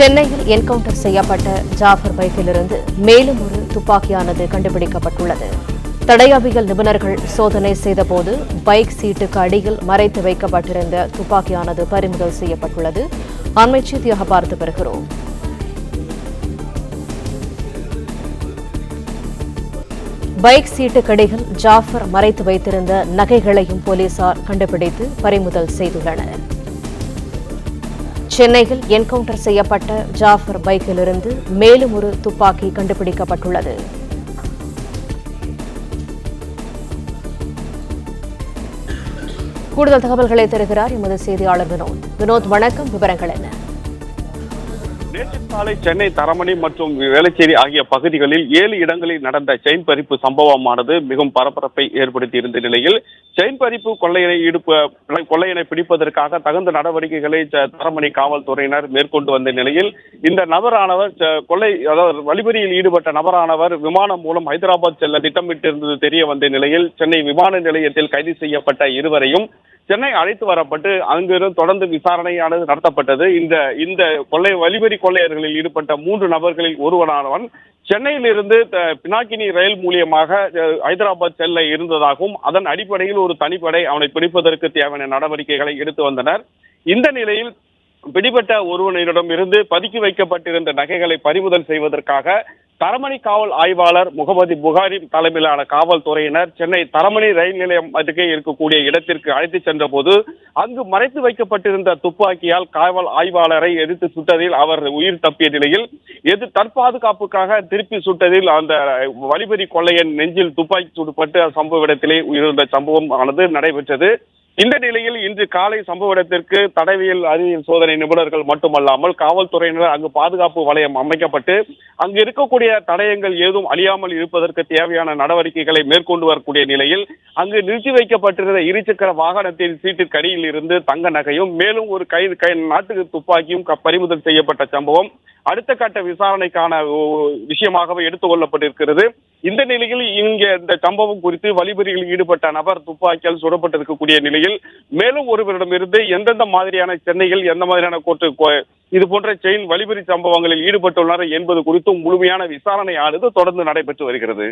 சென்னையில் என்கவுண்டர் செய்யப்பட்ட ஜாஃபர் பைக்கிலிருந்து மேலும் ஒரு துப்பாக்கியானது கண்டுபிடிக்கப்பட்டுள்ளது. தடையவியல் நிபுணர்கள் சோதனை செய்தபோது பைக் சீட்டுக்கு அடியில் மறைத்து வைக்கப்பட்டிருந்த துப்பாக்கியானது பறிமுதல் செய்யப்பட்டுள்ளது. அண்மை செய்தியாக பார்த்து வருகிறோம். பைக் சீட்டுக்கடையில் ஜாஃபர் மறைத்து வைத்திருந்த நகைகளையும் போலீசார் கண்டுபிடித்து பறிமுதல் செய்துள்ளனர். சென்னையில் என்கவுண்டர் செய்யப்பட்ட ஜாஃபர் பைக்கிலிருந்து மேலும் ஒரு துப்பாக்கி கண்டுபிடிக்கப்பட்டுள்ளது. கூடுதல் தகவல்களை தருகிறார் எமது செய்தியாளர் வினோத். வினோத் வணக்கம். விவரங்கள் என்ன? நேற்று காலை சென்னை தரமணி மற்றும் வேளச்சேரி ஆகிய பகுதிகளில் ஏழு இடங்களில் நடந்த செயின் பறிப்பு சம்பவமானது மிகவும் பரபரப்பை ஏற்படுத்தி இருந்த நிலையில் செயின் பறிப்பு கொள்ளையனை ஈடுப கொள்ளையனை பிடிப்பதற்காக தகுந்த நடவடிக்கைகளை தரமணி காவல்துறையினர் மேற்கொண்டு வந்த நிலையில் இந்த நபரானவர் கொள்ளை அதாவது வழிபறியில் ஈடுபட்ட நபரானவர் விமானம் மூலம் ஹைதராபாத் செல்ல திட்டமிட்டிருந்தது தெரிய வந்த நிலையில் சென்னை விமான நிலையத்தில் கைது செய்யப்பட்ட இருவரையும் சென்னை அழைத்து வரப்பட்டு அங்கிருந்து தொடர்ந்து விசாரணையானது நடத்தப்பட்டது. இந்த இந்த கொள்ளை வழிபறி கொள்ளையர்களில் ஈடுபட்ட மூன்று நபர்களில் ஒருவனானவன் சென்னையிலிருந்து த- பினாக்கினி ரயில் மூலியமாக ஹைதராபாத் செல்ல இருந்ததாகவும் அதன் அடிப்படையில் ஒரு தனிப்படை அவனை பிடிப்பதற்கு தேவையான நடவடிக்கைகளை எடுத்து வந்தனர். இந்த நிலையில் பிடிபட்ட ஒருவனிடம் இருந்து பதுக்கி வைக்கப்பட்டிருந்த நகைகளை பறிமுதல் செய்வதற்காக தரமணி காவல் ஆய்வாளர் முகமது புகாரி தலைமையிலான காவல்துறையினர் சென்னை தரமணி ரயில் நிலையம் அருகே இருக்கக்கூடிய இடத்திற்கு அழைத்து சென்ற போது அங்கு மறைத்து வைக்கப்பட்டிருந்த துப்பாக்கியால் காவல் ஆய்வாளரை எதிர்த்து சுட்டதில் அவர் உயிர் தப்பிய நிலையில் எது தற்பாதுகாப்புக்காக திருப்பி சுட்டதில் அந்த வழிபறி கொள்ளையன் நெஞ்சில் துப்பாக்கி சுடுபட்டு சம்பவ இடத்திலே உயிரிழந்த சம்பவம் ஆனது நடைபெற்றது. இந்த நிலையில் இன்று காலை சம்பவ இடத்திற்கு தடவியல் அறிவியல் சோதனை நிபுணர்கள் மட்டுமல்லாமல் காவல்துறையினர் அங்கு பாதுகாப்பு வளையம் அமைக்கப்பட்டு அங்கு இருக்கக்கூடிய தடயங்கள் ஏதும் அழியாமல் இருப்பதற்கு தேவையான நடவடிக்கைகளை மேற்கொண்டு வரக்கூடிய நிலையில் அங்கு நிறுத்தி வைக்கப்பட்டிருந்த இருசக்கர வாகனத்தின் சீட்டு கடியில் இருந்து தங்க நகையும் மேலும் ஒரு கை கை நாட்டு துப்பாக்கியும் பறிமுதல் செய்யப்பட்ட சம்பவம். அடுத்த கட்ட விசாரணைக்கான விஷயமாகவே எடுத்துக் கொள்ளப்பட்டிருக்கிறது இந்த நிலையில் இங்க இந்த சம்பவம் குறித்து வழிபறியில் ஈடுபட்ட நபர் துப்பாக்கியால் சுடப்பட்டிருக்கக்கூடிய நிலையில் மேலும் ஒருவரிடமிருந்து எந்தெந்த மாதிரியான சென்னையில் எந்த மாதிரியான கோர்ட்டு இது போன்ற செயின் வழிபறி சம்பவங்களில் ஈடுபட்டுள்ளனர் என்பது குறித்தும் முழுமையான விசாரணையானது தொடர்ந்து நடைபெற்று வருகிறது.